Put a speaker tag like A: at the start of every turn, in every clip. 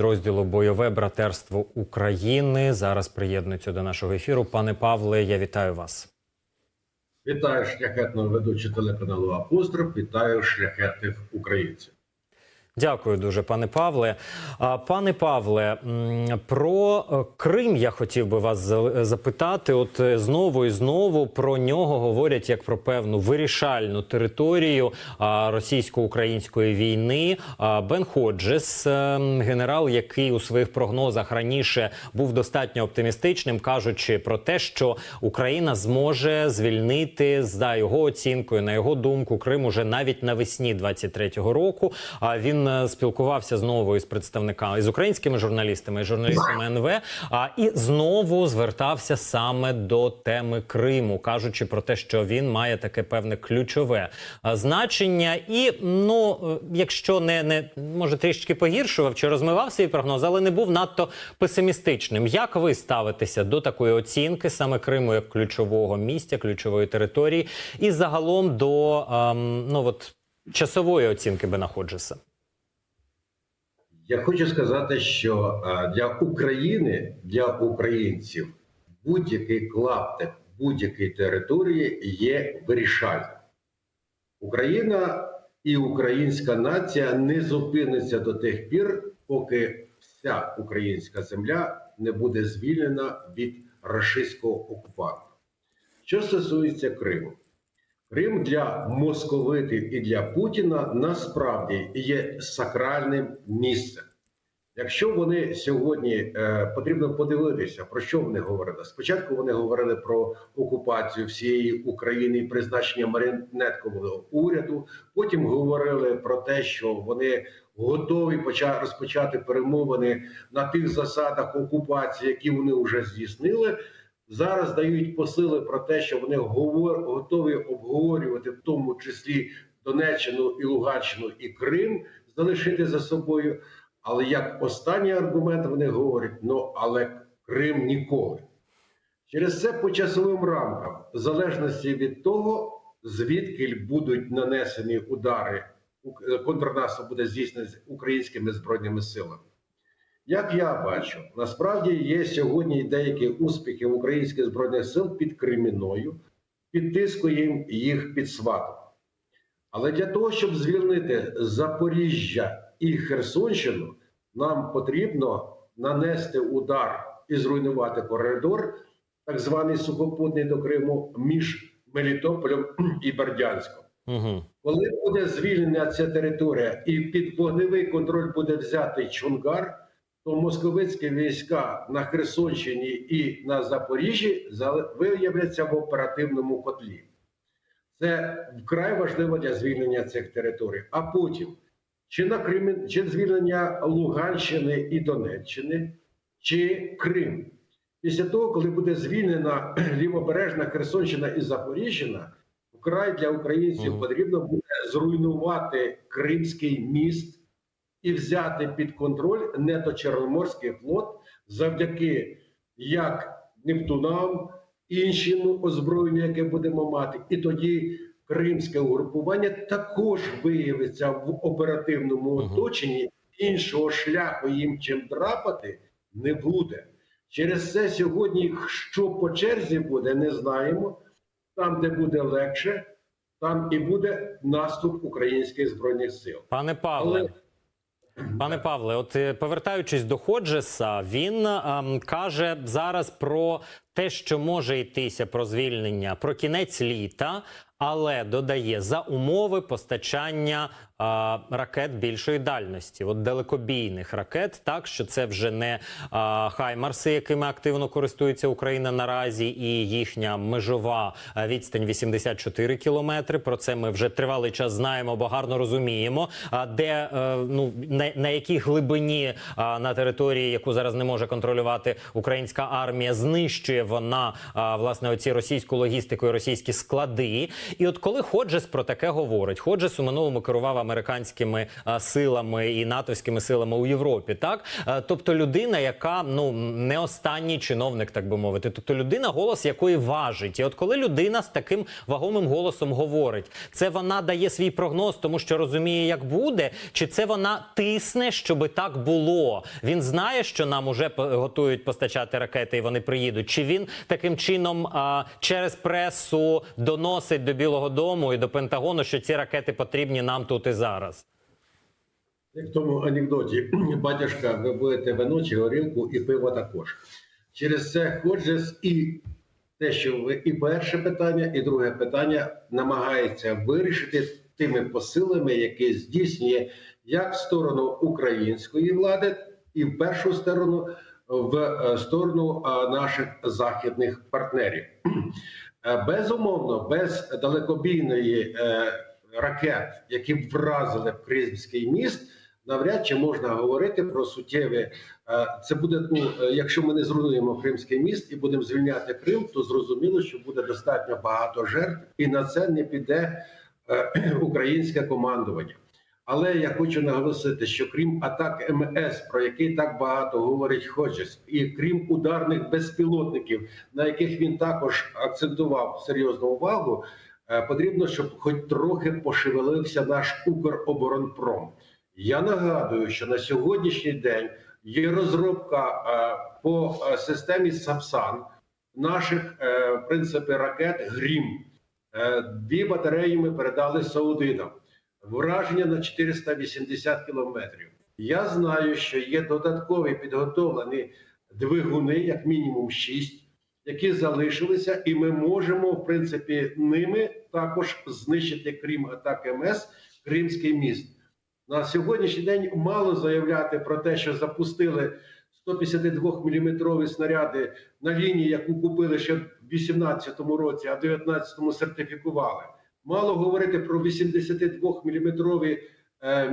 A: Розділу бойове братерство України зараз приєднується до нашого ефіру. Пане Павле, я вітаю вас.
B: Вітаю шляхетного ведучого телеканалу Апостроф. Вітаю шляхетних українців.
A: Дякую дуже, пане Павле. Пане Павле, про е, Крим я хотів би вас запитати. От е, знову і знову про нього говорять як про певну вирішальну територію російсько-української війни. Бен Ходжес, е, генерал, який у своїх прогнозах раніше був достатньо оптимістичним, кажучи про те, що Україна зможе звільнити за його оцінкою, на його думку, Крим уже навіть навесні 23-го року. А він е, спілкувався знову із представниками з українськими журналістами, і журналістами НВ. А і знову звертався саме до теми Криму, кажучи про те, що він має таке певне ключове значення. І ну, е, якщо не, не може трішки погіршував чи розмивав свій прогноз, але не був надто песимістичним. Як ви ставитеся до такої оцінки саме Криму як ключового місця, ключової території, і загалом до ем, ну от часової оцінки Бена Ходжеса?
B: Я хочу сказати, що е, для України, для українців, будь-який клаптик будь-якої території є вирішальним. Україна і українська нація не зупиниться до тих пір, поки вся українська земля не буде звільнена від рашистського окупанта. Що стосується Криму, Крим для московитів і для Путіна насправді є сакральним місцем. Якщо вони сьогодні е, потрібно подивитися, про що вони говорили. Спочатку вони говорили про окупацію всієї України і призначення маріонеткового уряду. Потім говорили про те, що вони готові поча- розпочати перемовини на тих засадах окупації, які вони вже здійснили. Зараз дають посили про те, що вони говор- готові обговорювати, в тому числі Донеччину і Луганщину і Крим, залишити за собою. Але як останній аргумент вони говорять: ну але Крим ніколи. Через це по часовим рамкам, в залежності від того, звідки будуть нанесені удари, контрнаступ буде здійснений українськими збройними силами. Як я бачу, насправді є сьогодні деякі успіхи українських збройних сил під Креміною, під тиском їх під сватом. Але для того, щоб звільнити Запоріжжя і Херсонщину, нам потрібно нанести удар і зруйнувати коридор, так званий сухопутний до Криму, між Мелітополем і Бердянськом.
A: Угу.
B: Коли буде звільнена ця територія і під вогневий контроль буде взятий Чонгар, то московицькі війська на Херсонщині і на Запоріжжі виявляться в оперативному котлі. Це вкрай важливо для звільнення цих територій. А потім чи на Крим, чи звільнення Луганщини і Донеччини, чи Крим. Після того, коли буде звільнена лівобережна Херсонщина і Запоріжжя, вкрай для українців потрібно буде зруйнувати Кримський міст і взяти під контроль недочорноморський флот завдяки як Нептунам, іншому озброєнню, яке будемо мати, і тоді кримське угрупування також виявиться в оперативному оточенні. Іншого шляху їм чим драпати не буде. Через це сьогодні, що по черзі буде, не знаємо. Там, де буде легше, там і буде наступ українських збройних сил.
A: Пане Павле.
B: Але
A: Пане Павле, от е, повертаючись до Ходжеса, він ем, каже зараз про те, що може йтися про звільнення про кінець літа, але додає за умови постачання ракет більшої дальності, от далекобійних ракет, так що це вже не е, хаймарси, якими активно користується Україна наразі, і їхня межова відстань 84 кілометри. Про це ми вже тривалий час знаємо, бо гарно розуміємо. А де е, ну на, на якій глибині а, на території, яку зараз не може контролювати українська армія, знищує вона а, власне оці російську логістику і російські склади. І от коли Ходжес про таке говорить, Ходжес у минулому керував американськими силами і натовськими силами у Європі. Так, Е, тобто людина, яка ну не останній чиновник, так би мовити, тобто людина, голос якої важить. І от коли людина з таким вагомим голосом говорить, це вона дає свій прогноз, тому що розуміє, як буде, чи це вона тисне, щоби так було. Він знає, що нам уже готують постачати ракети, і вони приїдуть. Чи він таким чином а, через пресу доносить до Білого Дому і до Пентагону, що ці ракети потрібні нам тут і зараз?
B: В тому анекдоті, батюшка, ви будете вино чи горілку і пиво також. Через це Ходжес і те, що ви і перше питання, і друге питання намагається вирішити тими посилами, які здійснює як в сторону української влади, і в першу сторону в е, сторону е, наших західних партнерів. Е, Безумовно, без далекобійної ракет, які б вразили Кримський міст, навряд чи можна говорити про суттєві. е, Це буде ну, е, якщо ми не зруйнуємо Кримський міст і будемо звільняти Крим, то зрозуміло, що буде достатньо багато жертв, і на це не піде е, українське командування. Але я хочу наголосити, що крім атак МС, про які так багато говорить Ходжес, і крім ударних безпілотників, на яких він також акцентував серйозну увагу, потрібно, щоб хоч трохи пошевелився наш Укроборонпром. Я нагадую, що на сьогоднішній день є розробка е, по е, системі Сапсан наших е, в принципі ракет Грім. Е, Дві батареї ми передали Саудитам. Враження на 480 кілометрів. Я знаю, що є додаткові підготовлені двигуни, як мінімум 6, які залишилися, і ми можемо, в принципі, ними також знищити, крім атак МС, Кримський міст. На сьогоднішній день мало заявляти про те, що запустили 152-мм снаряди на лінії, яку купили ще в 2018 році, а в 2019 сертифікували. Мало говорити про 82-мм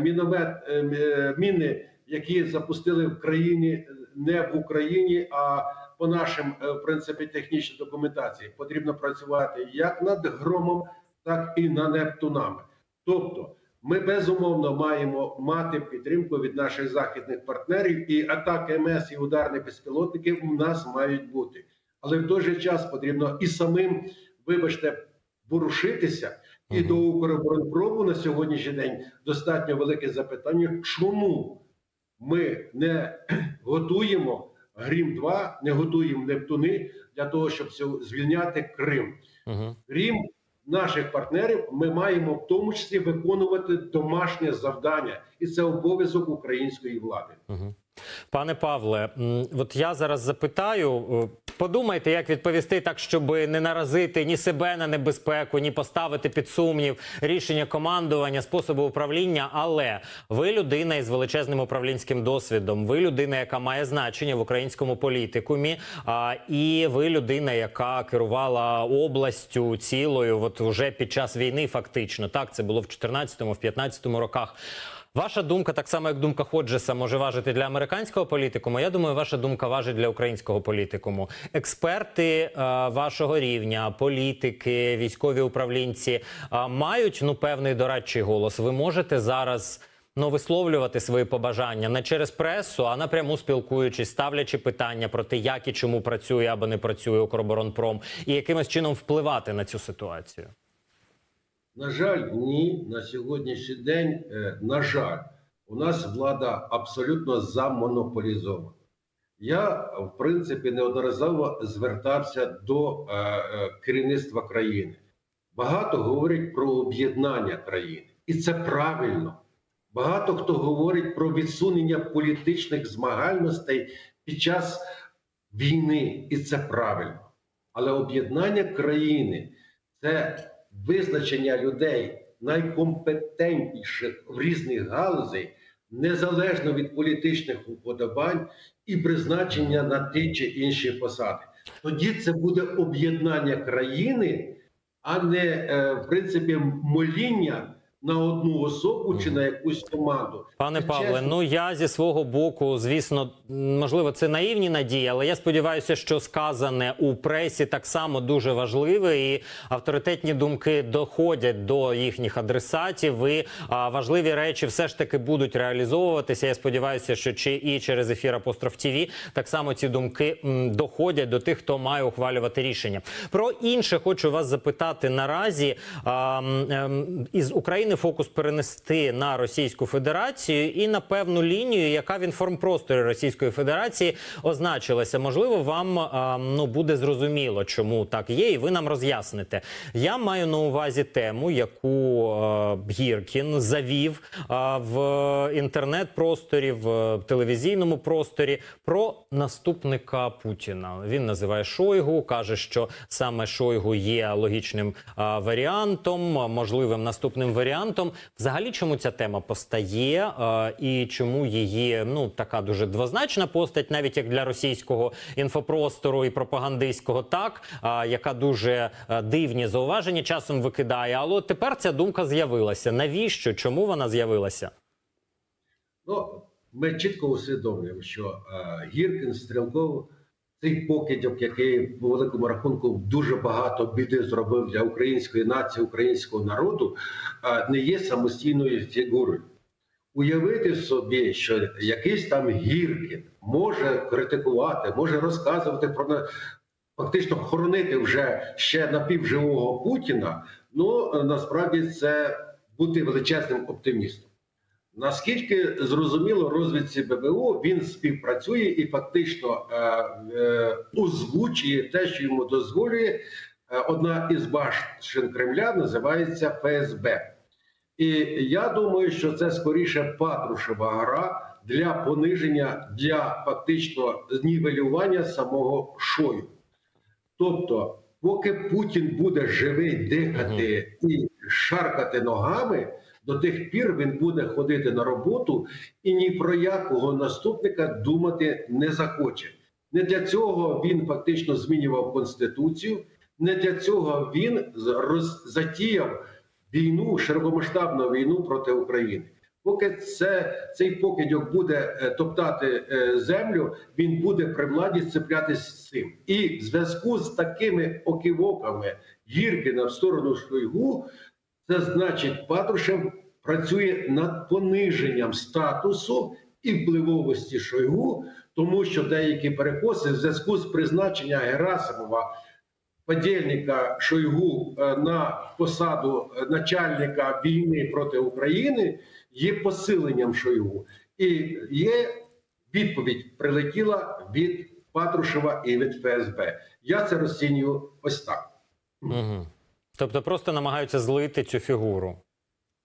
B: міномет е, е, міни, які запустили в країні не в Україні, а по нашим е, в принципі технічній документації. Потрібно працювати як над громом, так і над Нептунами. Тобто, ми безумовно маємо мати підтримку від наших західних партнерів, і атаки МС і ударні безпілотники у нас мають бути. Але в той же час потрібно і самим, вибачте, ворушитися. І до Укроборонпрому на сьогоднішній день достатньо велике запитання, чому ми не готуємо Грім 2 не готуємо Нептуни для того, щоб звільняти Крим.
A: Угу.
B: Крім наших партнерів, ми маємо в тому числі виконувати домашнє завдання, і це обов'язок української влади.
A: Угу. Пане Павле, от я зараз запитаю. е, Подумайте, як відповісти так, щоб не наразити ні себе на небезпеку, ні поставити під сумнів рішення командування, способи управління. Але ви людина із величезним управлінським досвідом. Ви людина, яка має значення в українському політикумі. А, і ви людина, яка керувала областю цілою, от уже під час війни, фактично. Так, це було в 14-му, в 15-му роках. Ваша думка, так само як думка Ходжеса, може важити для американського політикуму. Я думаю, ваша думка важить для українського політикуму. Експерти е, вашого рівня, політики, військові управлінці е, мають ну певний дорадчий голос. Ви можете зараз. Ну, висловлювати свої побажання не через пресу, а напряму спілкуючись, ставлячи питання про те, як і чому працює або не працює Укроборонпром, і якимось чином впливати на цю ситуацію.
B: На жаль, ні, на сьогоднішній день, е, на жаль, у нас влада абсолютно замонополізована. Я, в принципі, неодноразово звертався до е, е, керівництва країни. Багато говорять про об'єднання країни, і це правильно. Багато хто говорить про відсунення політичних змагальностей під час війни, і це правильно. Але об'єднання країни це визначення людей найкомпетентніших в різних галузей, незалежно від політичних уподобань і призначення на ті чи інші посади. Тоді це буде об'єднання країни, а не е, в принципі моління на одну особу чи на якусь команду.
A: Пане
B: Це
A: Павле,
B: чесно.
A: ну я зі свого боку, звісно, можливо, це наївні надії, але я сподіваюся, що сказане у пресі так само дуже важливе, і авторитетні думки доходять до їхніх адресатів. І а, важливі речі все ж таки будуть реалізовуватися. Я сподіваюся, що чи і через ефір Апостроф ТІВІ так само ці думки м, доходять до тих, хто має ухвалювати рішення. Про інше хочу вас запитати наразі. А, м, ем, із України фокус перенести на Російську Федерацію і на певну лінію, яка в інформпросторі Російської Федерації означилася. Можливо, вам а, ну буде зрозуміло, чому так є, і ви нам роз'ясните. Я маю на увазі тему, яку е, Гіркін завів а, в інтернет-просторі, в телевізійному просторі про наступника Путіна. Він називає Шойгу, каже, що саме Шойгу є логічним а, варіантом, можливим наступним варіантом. Взагалі, чому ця тема постає, а, і чому її ну така дуже двозначна постать, навіть як для російського інфопростору і пропагандистського, так а, яка дуже а, дивні зауваження часом викидає. Але тепер ця думка з'явилася. Навіщо? Чому вона з'явилася?
B: Ну, ми чітко усвідомлюємо, що е, Гіркін, Стрілков, цей покидьок, який по великому рахунку дуже багато біди зробив для української нації, українського народу, не є самостійною фігурою. Уявити собі, що якийсь там Гіркін може критикувати, може розказувати про фактично хоронити вже ще напівживого Путіна. Ну насправді це бути величезним оптимістом. Наскільки зрозуміло, розвідці ББО він співпрацює і фактично е, е, озвучує те, що йому дозволює е, одна із башен Кремля, називається ФСБ. І я думаю, що це скоріше патрушева гра для пониження, для фактично знівелювання самого шою. Тобто, поки Путін буде живий дихати і шаркати ногами, до тих пір він буде ходити на роботу і ні про якого наступника думати не захоче. Не для цього він фактично змінював конституцію, не для цього він затіяв війну, широкомасштабну війну проти України. Поки це цей покидьок буде е, топтати е, землю, він буде при владі сцеплятись з цим. І в зв'язку з такими окивоками Гіркіна в сторону Шойгу, це значить, Патрушев працює над пониженням статусу і впливовості Шойгу, тому що деякі перекоси в зв'язку з призначення Герасимова, подільника Шойгу е, на посаду е, начальника війни проти України, є посиленням Шойгу. І є відповідь прилетіла від Патрушева і від ФСБ. Я це розцінюю ось так.
A: Угу. Тобто просто намагаються злити цю фігуру.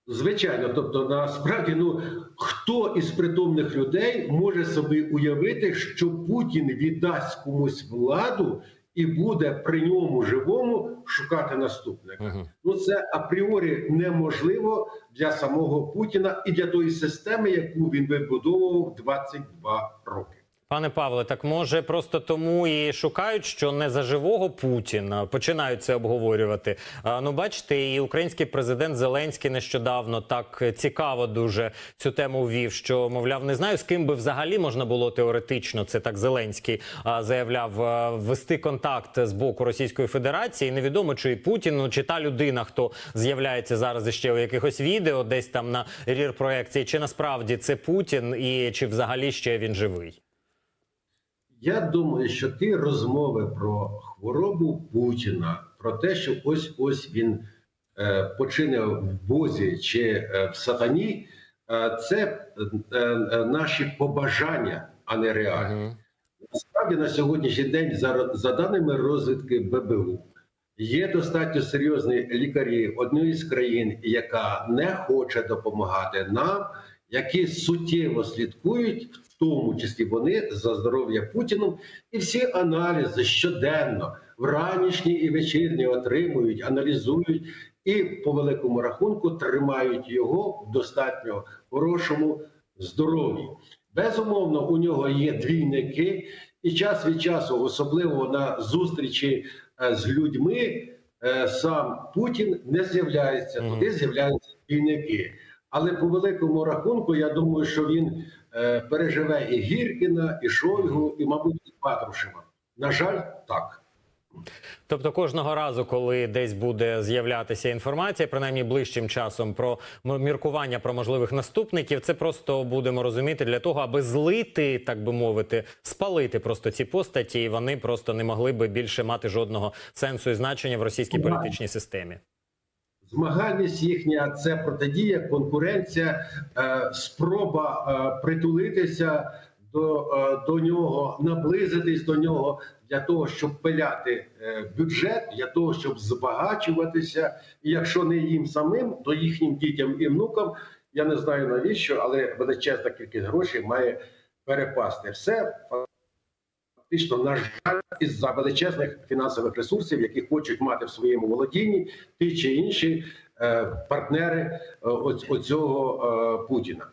B: Звичайно, тобто, насправді, ну хто із притомних людей може собі уявити, що Путін віддасть комусь владу і буде при ньому живому шукати наступника?
A: Угу.
B: Ну це апріорі неможливо для самого Путіна і для тої системи, яку він вибудовував 22 роки.
A: Пане Павле, так може просто тому і шукають, що не за живого Путіна починають це обговорювати. А, ну, бачите, і український президент Зеленський нещодавно так цікаво дуже цю тему ввів, що мовляв, не знаю з ким би взагалі можна було теоретично. Це так Зеленський а, заявляв а, ввести контакт з боку Російської Федерації. Невідомо чи Путін, ну, чи та людина, хто з'являється зараз іще у якихось відео, десь там на рір проекції, чи насправді це Путін, і чи взагалі ще він живий.
B: Я думаю, що ті розмови про хворобу Путіна, про те, що ось ось він е, почине в Бозі чи е, в сатані, е, це е, е, наші побажання, а не реальні. Насправді на сьогоднішній день, за, за даними розвідки ББУ, є достатньо серйозні лікарі однієї з країн, яка не хоче допомагати нам, які суттєво слідкують, в тому числі вони за здоров'я Путіну, і всі аналізи щоденно, вранішні і вечірні отримують, аналізують і по великому рахунку тримають його в достатньо хорошому здоров'ї. Безумовно, у нього є двійники, і час від часу, особливо на зустрічі е, з людьми, е, сам Путін не з'являється, туди з'являються війники. Але по великому рахунку, я думаю, що він е, переживе і Гіркіна, і Шойгу, і, мабуть, і Патрушева. На жаль, так.
A: Тобто кожного разу, коли десь буде з'являтися інформація, принаймні ближчим часом про міркування про можливих наступників, це просто будемо розуміти для того, аби злити, так би мовити, спалити просто ці постаті, і вони просто не могли би більше мати жодного сенсу і значення в російській політичній системі.
B: Змагальність їхня це протидія, конкуренція, е, спроба е, притулитися до, е, до нього, наблизитись до нього для того, щоб пиляти бюджет, для того, щоб збагачуватися. І якщо не їм самим, то їхнім дітям і внукам. Я не знаю навіщо, але величезна кількість грошей має перепасти. Все фактично, на жаль, із-за величезних фінансових ресурсів, які хочуть мати в своєму володінні ті чи інші е, партнери е, оць- оцього е, Путіна.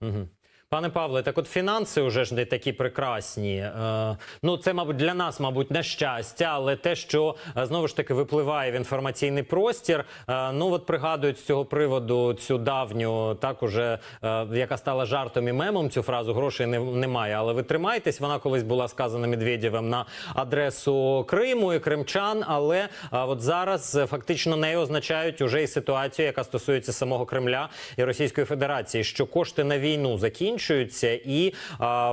A: Угу. Пане Павле, так от фінанси вже ж не такі прекрасні. Е, ну, це, мабуть, для нас, мабуть, на щастя, але те, що е, знову ж таки випливає в інформаційний простір. Е, ну, от пригадують з цього приводу цю давню, так уже е, яка стала жартом і мемом. Цю фразу грошей не, немає. Але ви тримайтесь. Вона колись була сказана Медведєвим на адресу Криму і кримчан. Але е, от зараз е, фактично нею означають уже і ситуацію, яка стосується самого Кремля і Російської Федерації, що кошти на війну закінчуються, і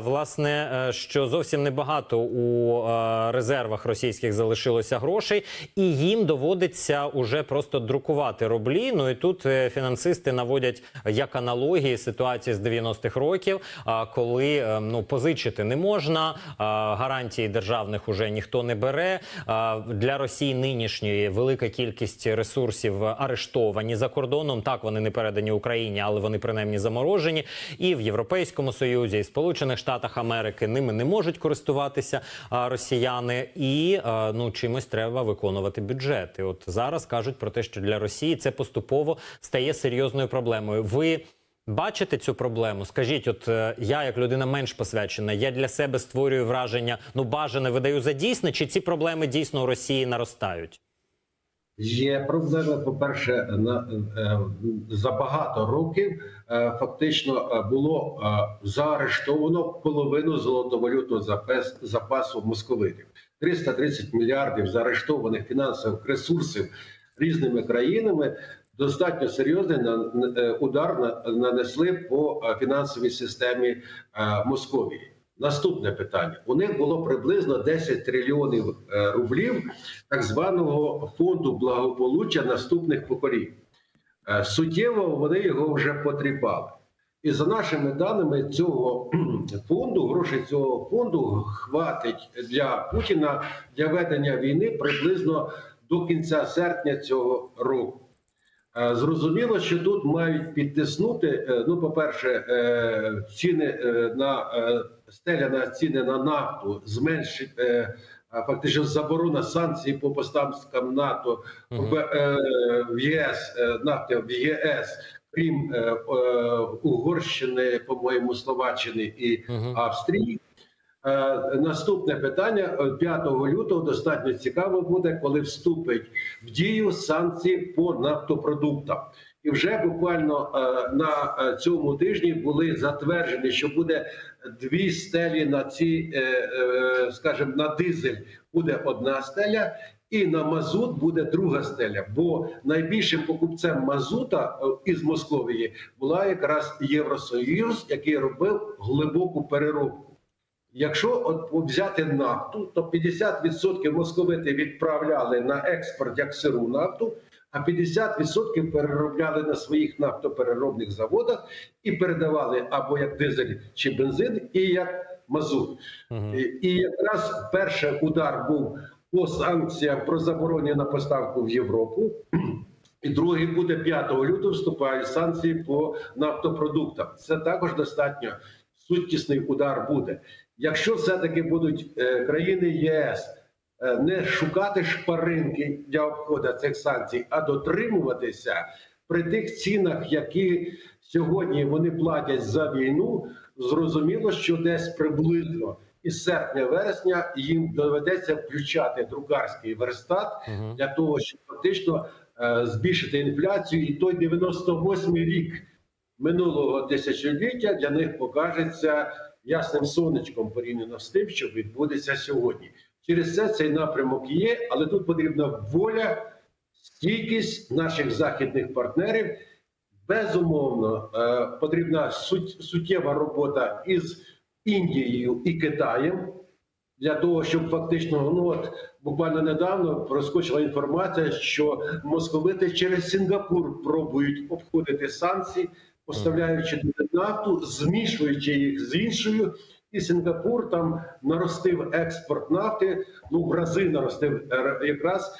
A: власне, е, що зовсім небагато у е, резервах російських залишилося грошей, і їм доводиться уже просто друкувати рублі. Ну і тут е, фінансисти наводять як аналогії ситуації з 90-х років, коли ну позичити не можна, гарантії державних уже ніхто не бере. Для Росії нинішньої велика кількість ресурсів арештовані за кордоном. Так вони не передані Україні, але вони принаймні заморожені. І в Європейському Союзі, і Сполучених Штатах Америки ними не можуть користуватися росіяни, і ну чимось треба виконувати бюджети. От зараз кажуть про те, що для Росії це поступово стає серйозною проблемою. Ви Бачите цю проблему? Скажіть, от е, я, як людина менш посвячена, я для себе створюю враження, ну бажане видаю за дійсне, чи ці проблеми дійсно у Росії наростають?
B: Є проблеми. По-перше, на е, за багато років е, фактично е, було заарештовано половину золотовалютного запас, запасу московитів. 330 мільярдів заарештованих фінансових ресурсів різними країнами. Достатньо серйозний на- удар на- нанесли по фінансовій системі Московії. Наступне питання: у них було приблизно 10 трильйонів е, рублів так званого фонду благополуччя наступних поколінь. Е, Суттєво вони його вже потріпали. І за нашими даними цього фонду, грошей цього фонду хватить для Путіна для ведення війни приблизно до кінця серпня цього року. Е, Зрозуміло, що тут мають підтиснути. е, Ну, по-перше, е, ціни на стеля на ціни на нафту зменшить фактично заборона санкцій по поставкам НАТО в, ЄС нафти в ЄС, крім Угорщини, по-моєму, Словаччини і. Австрії. Е, Наступне питання е, 5 лютого достатньо цікаво буде, коли вступить в дію санкції по нафтопродуктам. І вже буквально е, на е, цьому тижні були затверджені, що буде дві стелі на ці, е, е, скажімо, на дизель буде одна стеля, і на мазут буде друга стеля. Бо найбільшим покупцем мазута е, із Московії була якраз Євросоюз, який робив глибоку переробку. Якщо от взяти нафту, то 50% московити відправляли на експорт як сиру нафту, а 50% переробляли на своїх нафтопереробних заводах і передавали або як дизель чи бензин, і як мазут.
A: Мгм.
B: І, і якраз перший удар був по санкціях про заборону на поставку в Європу. І другий буде 5 лютого вступають санкції по нафтопродуктам. Це також достатньо суттісний удар буде. Якщо все-таки будуть е, країни ЄС е, не шукати шпаринки для обходу цих санкцій, а дотримуватися при тих цінах, які сьогодні вони платять за війну, зрозуміло, що десь приблизно із серпня-вересня їм доведеться включати друкарський верстат для того, щоб фактично е, збільшити інфляцію, і той 98-й рік минулого тисячоліття для них покажеться ясним сонечком порівняно з тим, що відбудеться сьогодні. Через це цей напрямок є, але тут потрібна воля, стійкість наших західних партнерів. Безумовно, е, потрібна суттєва робота із Індією і Китаєм для того, щоб фактично ну от буквально недавно проскочила інформація, що московити через Сінгапур пробують обходити санкції, поставляючи туди нафту, змішуючи їх з іншою. І Сінгапур там наростив експорт нафти. Ну в рази наростив е, якраз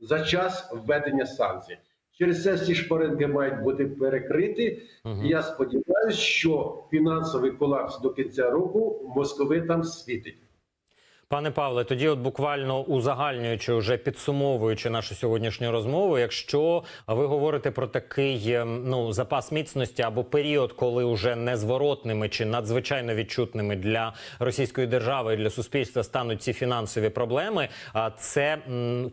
B: за час введення санкцій. Через це ці шпаринки мають бути перекриті.
A: Мгм.
B: І я сподіваюся, що фінансовий колапс до кінця року московитам світить.
A: Пане Павле, тоді, от буквально узагальнюючи, вже підсумовуючи нашу сьогоднішню розмову, якщо ви говорите про такий ем, ну запас міцності або період, коли вже незворотними чи надзвичайно відчутними для Російської держави і для суспільства стануть ці фінансові проблеми, а це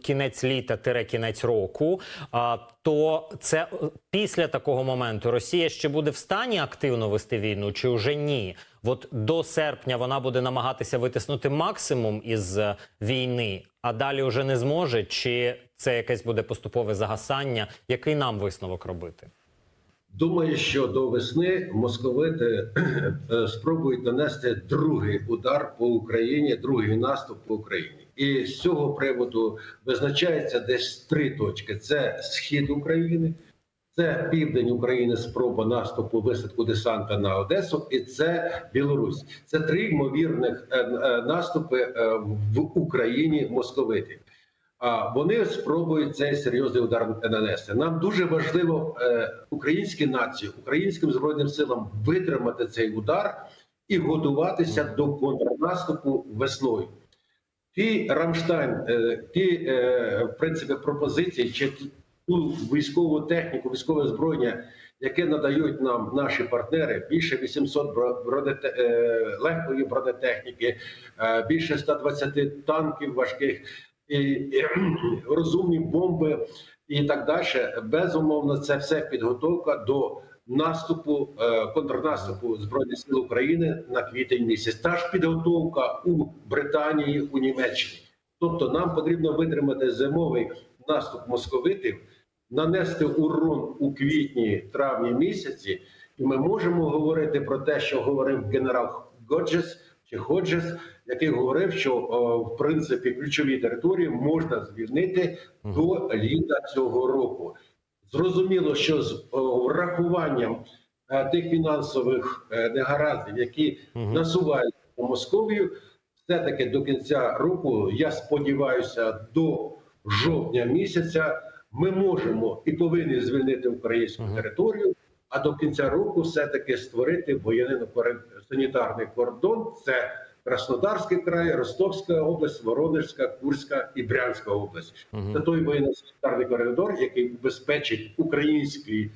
A: кінець літа тире кінець року. А то це е, після такого моменту Росія ще буде в стані активно вести війну, чи вже ні? От до серпня вона буде намагатися витиснути максимум із е, війни, а далі вже не зможе. Чи це якесь буде поступове загасання? Який нам висновок робити?
B: Думаю, що до весни московити е, спробують нанести другий удар по Україні, другий наступ по Україні. І з цього приводу визначається десь три точки: це схід України, це південь України, спроба наступу висадку десанта на Одесу, і це Білорусь. Це три ймовірних е, е, наступи е, в Україні московитів. А вони спробують цей серйозний удар нанести. Нам дуже важливо українській нації, українським збройним силам витримати цей удар і готуватися до контрнаступу весною. Ті Рамштайн, ті в принципі пропозиції чи ту військову техніку, військове озброєння, яке надають нам наші партнери, більше 800 бро- бронете, е, легкої бронетехніки, е, більше 120 танків важких і, і розумні бомби і так далі. Безумовно, це все підготовка до наступу, е, контрнаступу збройних сил України на квітень місяць. Та ж підготовка у Британії, у Німеччині. Тобто, нам потрібно витримати зимовий наступ московитів, нанести урон у квітні, травні місяці, і ми можемо говорити про те, що говорив генерал Годжес чи Ходжес, який говорив, що о, в принципі ключові території можна звільнити до літа цього року. Зрозуміло, що з врахуванням е, тих фінансових е, негараздів, які
A: Мгм.
B: насувають у Московію, все-таки до кінця року, я сподіваюся, до жовтня місяця ми можемо і повинні звільнити українську територію. А до кінця року все-таки створити воєнно-санітарний кордон. Це Краснодарський край, Ростовська область, Воронежська, Курська і Брянська область. Це той воєнно-санітарний коридор, який убезпечить українські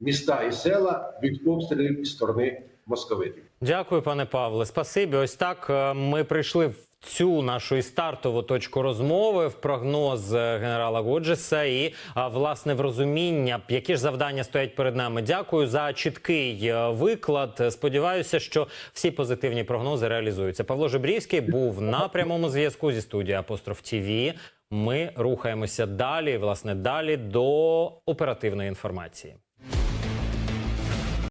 B: міста і села від обстрілів зі сторони московитів.
A: Дякую, пане Павле. Спасибі. Ось так е, ми прийшли в цю нашу стартову точку розмови в прогноз е, генерала Годжеса і власне в розуміння, які ж завдання стоять перед нами. Дякую за чіткий е, виклад. Сподіваюся, що всі позитивні прогнози реалізуються. Павло Жебрівський був на прямому зв'язку зі студією Апостроф ТІВІ. Ми рухаємося далі, власне, далі до оперативної інформації.